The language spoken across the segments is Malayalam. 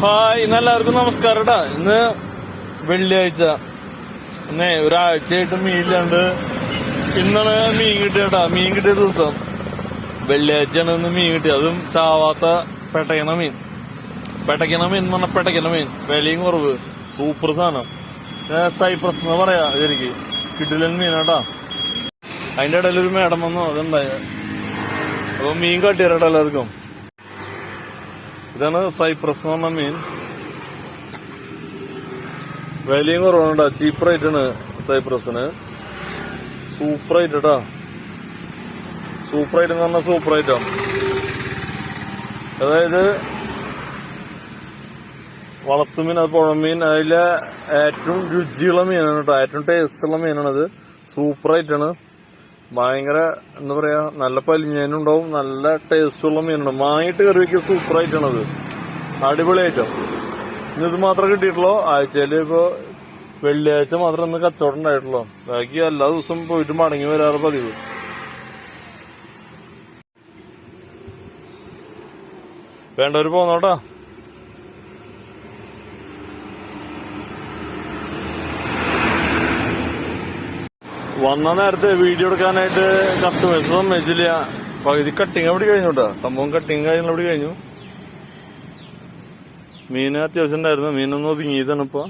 ഹായ് ഇന്ന് എല്ലാവർക്കും നമസ്കാരം കേട്ടാ ഇന്ന് വെള്ളിയാഴ്ച. ഇന്നേ ഒരാഴ്ചയായിട്ട് മീനില്ലാണ്ട് ഇന്നാണ് മീൻ കിട്ടിയട്ടാ മീൻ കിട്ടിയ ദിവസം. വെള്ളിയാഴ്ചയാണ് ഇന്ന് മീൻ കിട്ടിയത്. അതും ചാവാത്ത പെട്ടയ്ക്കണ മീൻ. പെട്ടയ്ക്കണ മീൻ എന്ന് പറഞ്ഞാൽ പെട്ടയ്ക്കണ മീൻ. വിലയും കുറവ്. സൂപ്പർ സാധനം. സൈപ്രസ് എന്ന് പറയാ ശരിക്ക്. കിട്ടില്ല മീനാട്ടാ അതിന്റെ ഇടയിൽ ഒരു മേഡം വന്നു. അതുണ്ടായ അപ്പൊ മീൻ കാട്ടിയരട്ടോ എല്ലാവർക്കും. ഇതാണ് സൈപ്രസ് എന്ന് പറഞ്ഞ മീൻ. വിലയും കുറവാണ് ചീപ്പ് റേറ്റ് ആണ് സൈപ്രസിന്. സൂപ്പർ റേറ്റ് സൂപ്പർ റേറ്റ് പറഞ്ഞാൽ സൂപ്പർ ആയിട്ടാ. അതായത് വളർത്തുമീൻ അത് പുഴമീൻ അതിലെ ഏറ്റവും രുചിയുള്ള മീനാണ് കേട്ടോ ഏറ്റവും ടേസ്റ്റ് ഉള്ള മീനാണത്. സൂപ്പർ ആയിട്ടാണ്. ഭയങ്കര എന്താ പറയാ നല്ല പലിഞ്ഞേനുണ്ടാവും നല്ല ടേസ്റ്റ് ഉള്ള മീനാണ് മാങ്ങിട്ട് കറി വെക്കുക സൂപ്പർ ആയിട്ടാണത് അടിപൊളി ഇന്ന് ഇത് മാത്രമേ കിട്ടിയിട്ടുള്ളൂ? ആഴ്ചയിൽ ഇപ്പോ വെള്ളിയാഴ്ച മാത്രം ഇന്ന് കച്ചവടം ഉണ്ടായിട്ടുള്ളൂ? ബാക്കി എല്ലാ ദിവസവും പോയിട്ട് മടങ്ങി വരാറ് പതിവ്. വേണ്ടവര് പോന്നോട്ടാ. വന്ന നേരത്തെ വീഡിയോ എടുക്കാനായിട്ട് കസ്റ്റമേഴ്സ് സമ്മതിച്ചില്ല പകുതി കട്ടിങ് അവിടെ കഴിഞ്ഞു കേട്ടോ സംഭവം കട്ടിങ് കാര്യങ്ങൾ അവിടെ കഴിഞ്ഞു? മീൻ അത്യാവശ്യം ഉണ്ടായിരുന്നു. മീനൊന്നും ഒതുങ്ങിയതാണ് ഇപ്പൊ.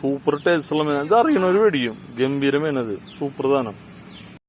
സൂപ്പർ ടേസ്റ്റ് ഉള്ള മീൻ. ഇത് അറിയണവര് മേടിക്കും ഗംഭീര മീനത് സൂപ്പർ സാധനം.